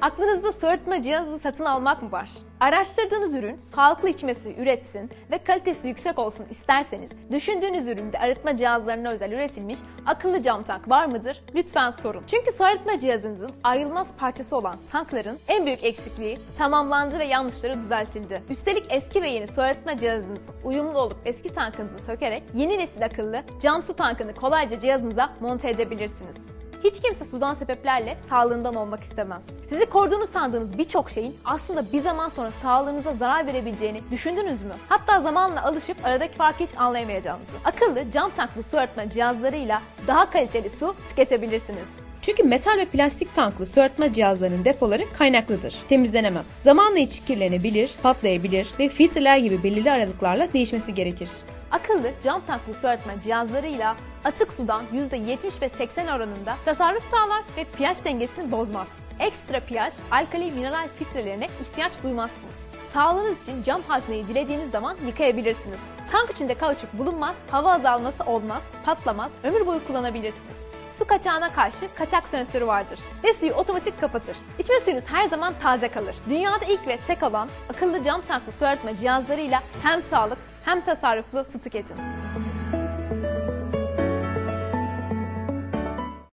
Aklınızda su arıtma cihazı satın almak mı var? Araştırdığınız ürün sağlıklı içme suyu üretsin ve kalitesi yüksek olsun isterseniz düşündüğünüz üründe arıtma cihazlarına özel üretilmiş akıllı cam tank var mıdır? Lütfen sorun. Çünkü su cihazınızın ayrılmaz parçası olan tankların en büyük eksikliği tamamlandı ve yanlışları düzeltildi. Üstelik eski ve yeni su arıtma cihazınızın uyumlu olup eski tankınızı sökerek yeni nesil akıllı cam su tankını kolayca cihazınıza monte edebilirsiniz. Hiç kimse sudan sebeplerle sağlığından olmak istemez. Sizi koruduğunu sandığınız birçok şeyin aslında bir zaman sonra sağlığınıza zarar verebileceğini düşündünüz mü? Hatta zamanla alışıp aradaki farkı hiç anlayamayacağınızı. Akıllı cam tanklı su arıtma cihazlarıyla daha kaliteli su tüketebilirsiniz. Çünkü metal ve plastik tanklı su arıtma cihazlarının depoları kaynaklıdır. Temizlenemez. Zamanla içi kirlenebilir, patlayabilir ve filtreler gibi belirli aralıklarla değişmesi gerekir. Akıllı cam tanklı su arıtma cihazlarıyla atık sudan %70 ve 80 oranında tasarruf sağlar ve pH dengesini bozmaz. Ekstra pH, alkali mineral filtrelerine ihtiyaç duymazsınız. Sağlığınız için cam hazneyi dilediğiniz zaman yıkayabilirsiniz. Tank içinde kauçuk bulunmaz, hava azalması olmaz, patlamaz, ömür boyu kullanabilirsiniz. Su kaçağına karşı kaçak sensörü vardır ve suyu otomatik kapatır. İçme suyunuz her zaman taze kalır. Dünyada ilk ve tek olan akıllı cam tanklı su arıtma cihazlarıyla hem sağlık hem tasarruflu su tüketin.